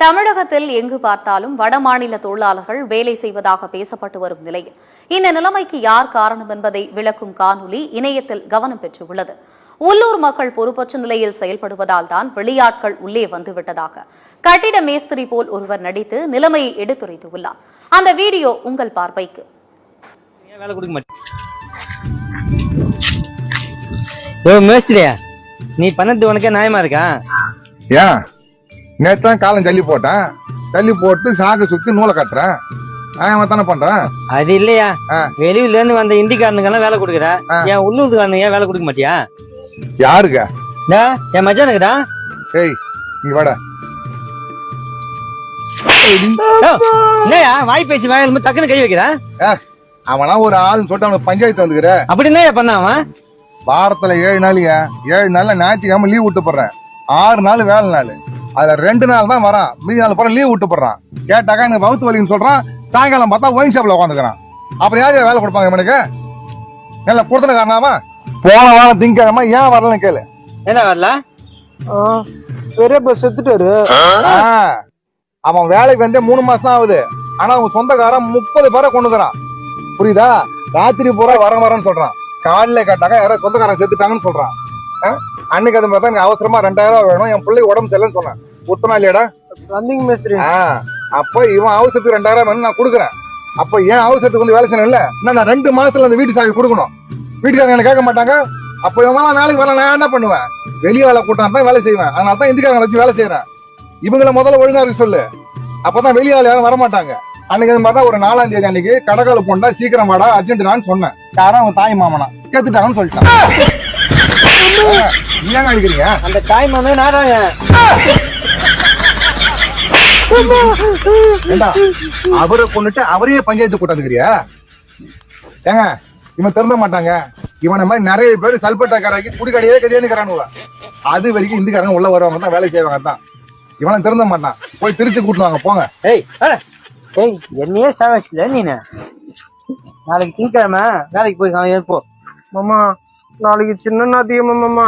தமிழகத்தில் எங்கு பார்த்தாலும் வடமாநில தொழிலாளர்கள் வேலை செய்வதாக பேசப்பட்டு வரும் நிலையில். இந்த நிலைமைக்கு யார் காரணம் என்பதை விளக்கும் காணொலி இணையத்தில் கவனம் பெற்றுள்ளது. உள்ளூர் மக்கள் பொறுப்பற்ற நிலையில் செயல்படுவதால் தான் வெளியாட்கள் உள்ளே வந்துவிட்டதாக. கட்டிட மேஸ்திரி போல் ஒருவர் நடித்து நிலைமையை எடுத்துரைத்துள்ளார் அந்த வீடியோ உங்கள் பார்வைக்கு. மேஸ்திரியா நீ பண்ணது உனக்கே நியாயமா இருக்கா? ஏன் தான் காலம் தள்ளி போட்டேன். தள்ளி போட்டு சாக்கு சுத்தி நூலை கட்டுறேன். நான் தானே பண்றேன்? அது இல்லையா? ஆ. வெளியூர்ல இருந்து வந்த இந்திக்காரனுங்க எல்லாம் வேலை கொடுக்குற. என் உள்ளூர்காரனுங்க ஏன் வேலை கொடுக்க மாட்டியா? யாருங்க? டா, என் மச்சானுக்குடா ஏய் நீ வாடா. என்னய்யா வாய் பேசி வாய் டக்குன்னு கை வைக்கிறா? அவனா ஒரு ஆள்னு சொல்லிட்டு அவனுக்கு பஞ்சாயத்து வந்துக்கிற. அப்படி என்ன பண்ண அவன்? வாரத்துல ஏழு நாளுங்க. ஏழு நாள்ல ஞாயிற்றுக்கிழமை லீவ் விட்டு போடுறேன். ஆறு நாள் வேலை நாள். அதுல ரெண்டு நாள் தான் வரான். மீதி நாள் போற லீவ் விட்டு போடுறான் கேட்டாக்கா எனக்கு வவுத்து வலின்னு சொல்றான். சாயங்காலம் பார்த்தா ஒயின் ஷாப்ல உட்காந்துக்கிறான் அப்புறம் யார் வேலை கொடுப்பாங்க இவனுக்கு? இல்ல கொடுத்தன காரணமா? போன வாரம் திங்கக்கிழமை ஏன் வரலன்னு கேளு. என்ன வரல? பெரியப்பா செத்துட்டாரு ஆ, அவன் வேலைக்கு வந்து மூணு மாசம் தான் ஆகுது. ஆனா அவன் சொந்தக்காரன் முப்பது பேரை கொண்டு வரான். புரியுதா? ராத்திரி பூரா வர வரேன்னு சொல்றான். காலையில கேட்டாக்கா யாரோ சொந்தக்காரன் செத்துட்டாங்கன்னு சொல்றான்? அன்னைக்கு அது மாதிரி தான் எனக்கு அவசரமா ரெண்டாயிரம் ரூபாய் வேணும். என் பிள்ளை உடம்பு சரியில்லைன்னு சொன்னேன். உத்தனா இல்லையாடா? ரன்னிங் மேஸ்திரி ஆ, அப்ப இவன் அவசரத்துக்கு ரெண்டாயிரம் நான் கொடுக்குறேன். அப்ப ஏன் அவசரத்துக்கு வந்து வேலை செய்யணும் இல்ல நான் நான் ரெண்டு மாசத்துல அந்த வீட்டு சாவி கொடுக்கணும். வீட்டுக்காரங்க என்ன கேட்க மாட்டாங்க. அப்ப இவன் நாளைக்கு வரல நான் என்ன பண்ணுவேன்? வெளிய வேலை கூட்டம் தான் வேலை செய்வேன். அதனால தான் இந்திக்காரங்க வச்சு வேலை செய்யறேன் இவங்கள முதல்ல ஒழுங்கா இருக்க சொல்லு. அப்பதான் வெளிய யாரும் வரமாட்டாங்க. அன்னைக்கு தான் ஒரு நாலாம் தேதி அன்னைக்கு கடகால போண்டா சீக்கிரம் வாடா அர்ஜென்ட் நான் சொன்னேன். யாரும் அவன் தாய் மாமனா. கேத்துட்டாங்கன்னு சொல்லிட்டான். ஏங்க அடிக்கிறீங்க? அந்த தாய் மாமே நாடாங்க ஏண்டா அவரை கொண்டுட்டு அவரையே பஞ்சாயத்து கூட்டாந்துக்கிறியா ஏங்க இவன் திருந்த மாட்டாங்க. இவனை மாதிரி நிறைய பேர் சல்பட்டாக்காராக்கி குடிக்கடையே கதையானுக்கிறானுவ அது வரைக்கும் இந்துக்காரங்க உள்ள வருவாங்க தான் வேலை செய்வாங்க தான். இவனை திருந்த மாட்டான். போய் திருச்சி கூட்டுவாங்க போங்க. ஏய். ஏய் என்னையே சாவச்சில நீனு நாளைக்கு திங்கக்கிழமை வேலைக்கு போய் காலையில போ. மாமா நாளைக்கு சின்ன நாத்தியமா மாமா.